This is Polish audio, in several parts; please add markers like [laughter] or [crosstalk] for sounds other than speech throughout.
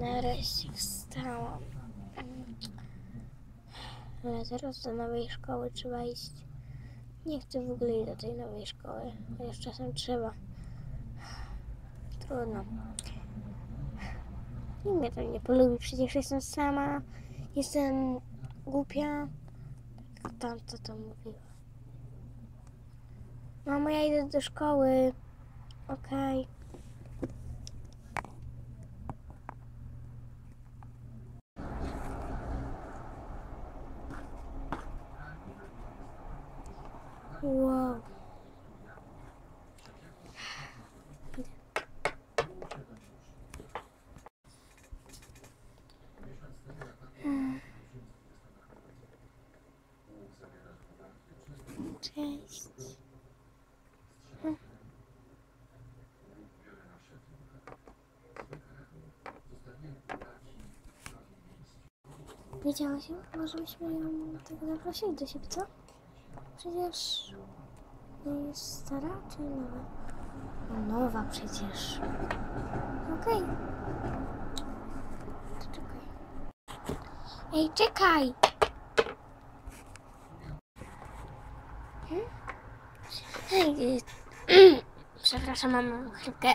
Nareszcie wstałam. Ale teraz do nowej szkoły trzeba iść. Nie chcę w ogóle iść do tej nowej szkoły, chociaż czasem trzeba. Trudno. Nikt mnie to nie polubi, przecież jestem sama, jestem głupia. Tak tamta to mówiła. Mamo, ja idę do szkoły. Okej. Wow. Cześć. Wiedziałaś, może byśmy ją tak zaprosili do siebie, co? Przecież nie jest stara czy nowa? No, Nowa przecież. Okej. To czekaj. Ej, czekaj! Hmm? Ej, [clears throat] Przepraszam, mam chwilkę. [clears throat]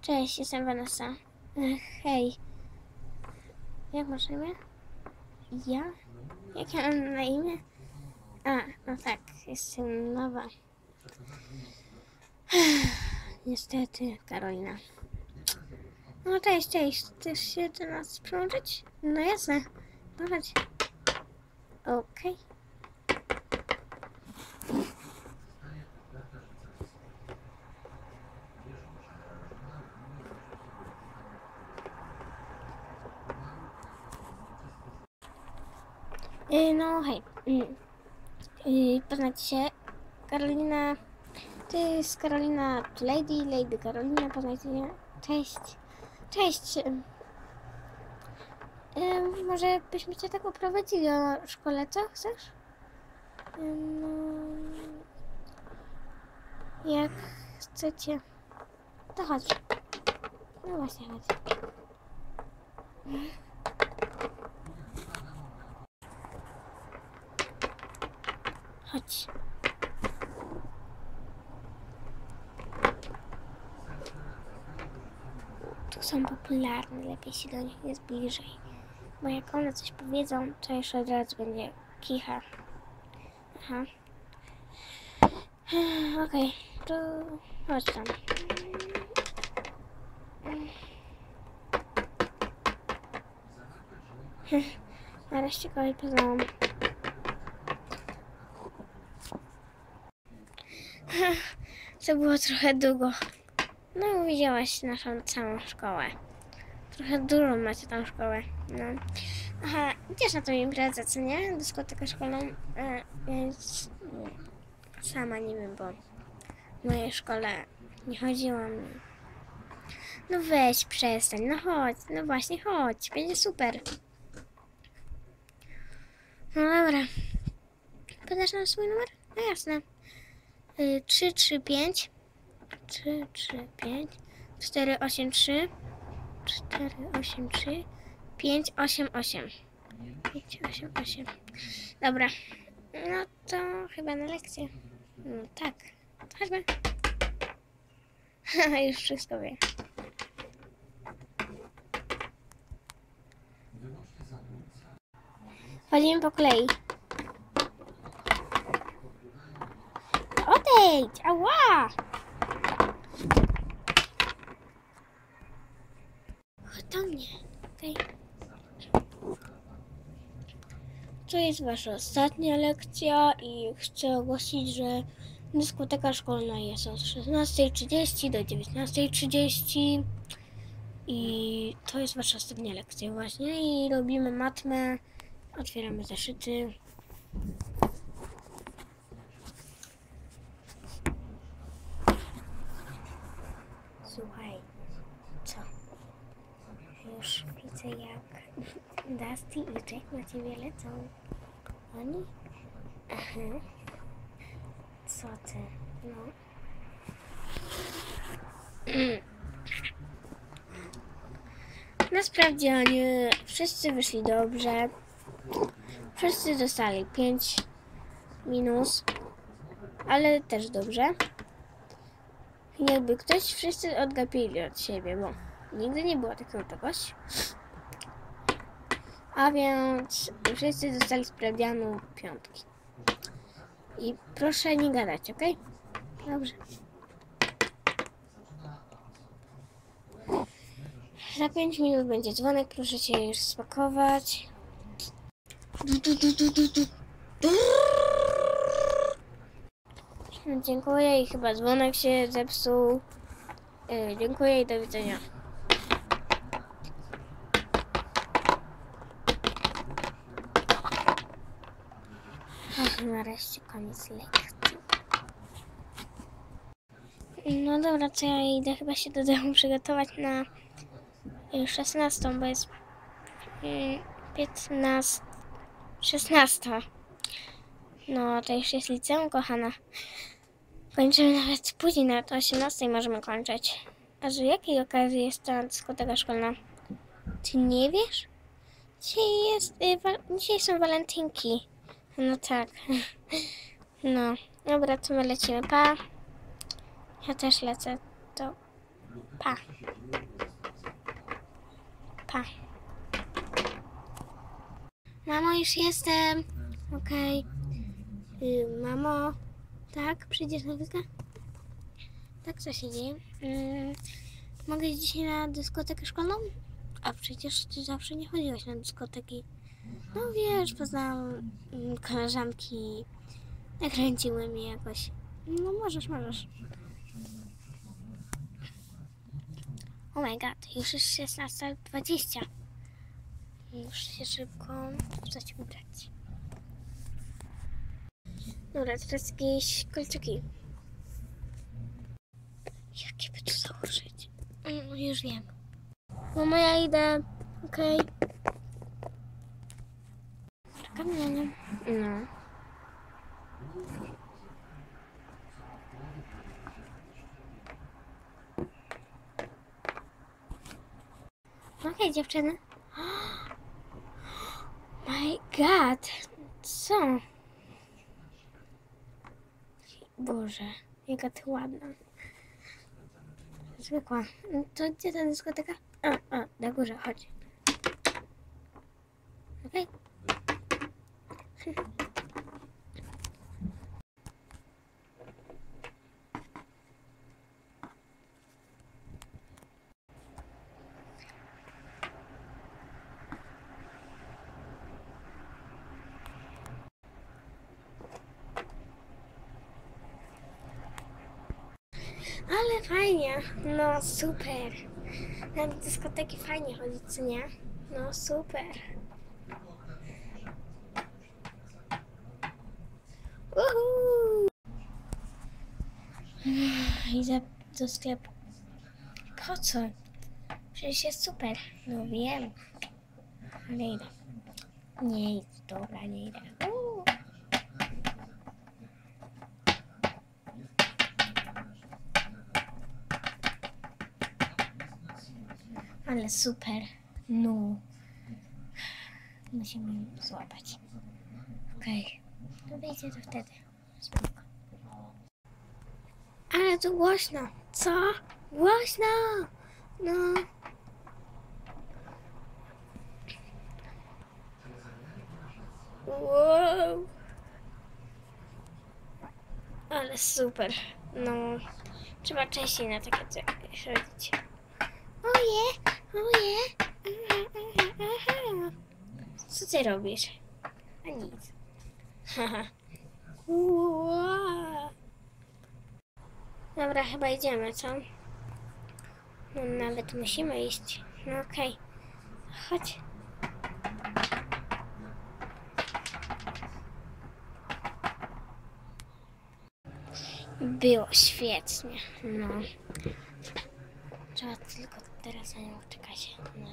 Cześć, jestem Vanessa. Ech, Hej. Jak masz imię? Ja? Jak ja mam na imię? A, no tak, jestem nowa. [sighs] Niestety, Karolina. No cześć, cześć. Chcesz się do nas przyłączyć? No jasne. Chodź. Okej. Y, Hej. Mm. Y, Poznajcie się. Karolina. To jest Karolina Lady, Lady Karolina. Poznajcie się. Cześć. Cześć. Y, może byśmy cię tak uprowadzili do szkole, co? Chcesz? No... Jak chcecie. To chodź. No właśnie, chodź. Chodź. Tu są popularne, lepiej się do nich nie zbliżaj. Bo jak one coś powiedzą, to jeszcze od razu będzie kicha. Aha. Okej, to chodź tam. Nareszcie kogoś poznałam. [laughs] To było trochę długo. No, widziałaś naszą całą szkołę. Trochę dużą macie tą szkołę. No. Aha, idziesz na tą imprezę, co nie? Dyskotekę szkolną. E, mm, sama nie wiem, bo w mojej szkole nie chodziłam. No weź, przestań, no chodź, no właśnie chodź, będzie super. No dobra. Podasz nam swój numer? No jasne. Y, 3, 3, 5 3, 3, 5 4, 8, 3 4, 8, 3 5, 8, 8 5, 8, 8 Dobra. No to chyba na lekcję. No tak. Chodźmy. Haha, [laughs] Już wszystko wie. Chodzimy po kolei. Odejdź! Ała! Chodź do mnie. Okej. To jest wasza ostatnia lekcja i chcę ogłosić, że dyskoteka szkolna jest od 16.30 do 19.30 i to jest wasza ostatnia lekcja właśnie i robimy matmę, otwieramy zeszyty. Słuchaj, co? Już widzę jak [laughs] Dusty i Jack na ciebie lecą. Oni? Aha. Co ty? No. [clears throat] Na no, sprawdzianie wszyscy wyszli dobrze. Wszyscy dostali 5 minus, ale też dobrze. Jakby ktoś, wszyscy odgapili od siebie, bo nigdy nie było takiego czegoś. A więc wszyscy dostali sprawdzianu piątki. I proszę nie gadać, ok? Dobrze. Za 5 minut będzie dzwonek, proszę się już spakować. Du, du, du, du, du, du. Dziękuję i chyba dzwonek się zepsuł. Yy, dziękuję i do widzenia. Ach, nareszcie koniec lekcji. No dobra, co ja idę chyba się do domu przygotować na y, 16, bo jest y, 15, 16. No, to już jest liceum, kochana. Kończymy nawet później, nawet o 18 możemy kończyć. A z jakiej okazji jest ta dyskoteka szkolna? Ty nie wiesz? Dzisiaj, jest, y, dzisiaj są walentynki. No tak. [laughs] No, dobra, to my lecimy. Pa. Ja też lecę. To pa. Pa. Mamo, już jestem. Okej. Y, mamo, tak? Przyjdziesz na wizytę? Tak, co się dzieje? Mm, mogę iść dzisiaj na dyskotekę szkolną? A przecież ty zawsze nie chodziłaś na dyskoteki. No wiesz, poznałam mm, koleżanki, nakręciły mnie jakoś. No możesz, możesz. Oh my god, już jest 16.20. Muszę się szybko coś ubrać. Dobra, teraz jakieś kolczyki. Jakie by tu założyć? Mm, już wiem. Mamo, ja idę. Okej. Czekam na nią. No. Okej, dziewczyny. [gasps] My God. Co? Boże, jaka ty ładna. Zwykła. No To gdzie ta dyskoteka? A, a, na górze, chodź. Okej. Ale fajnie. No super. Na dyskoteki fajnie chodzić, nie? No super. Uhu. Idę do sklepu. Po co? Przecież jest super. No wiem. Ale idę. Nie idę, dobra, nie idę. Ale super. No. Musimy ją złapać. Okej. To wyjdzie to wtedy. Spoko. Ale tu głośno. Co? Głośno! No. Wow. Ale super. No. Trzeba częściej na takie chodzić. Oje, oje. Aha, aha, aha. Co ty robisz? A nic. [laughs] Haha. Dobra, chyba idziemy, co? No, nawet musimy iść. No okej. Chodź. Było świetnie. No. Trzeba tylko teraz na nią czekać. No.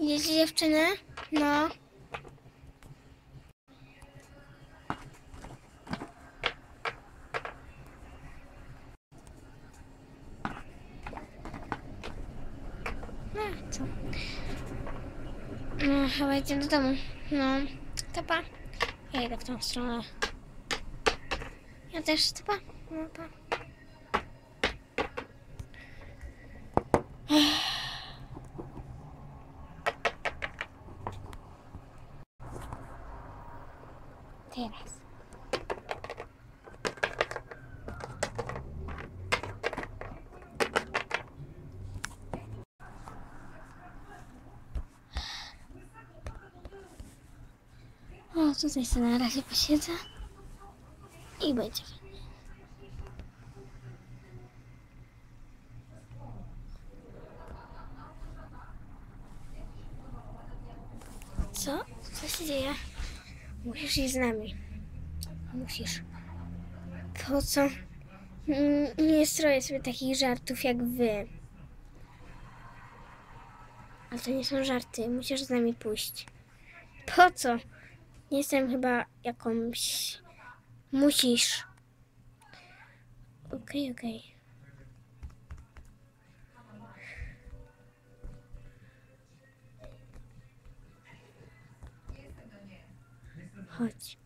Jeździ dziewczyny? No. No, co? No, chyba idzie do domu. No, topa. Ja idę w tą stronę. Ja też topa. No, pa. Tutaj sobie na razie posiedzę. I będzie. Co? Co się dzieje? Musisz iść z nami. Musisz. Po co? Mm, Nie stroję sobie takich żartów jak wy. Ale to nie są żarty. Musisz z nami pójść. Po co? Nie Jestem chyba jakąś. Musisz. Okej, okej. Chodź.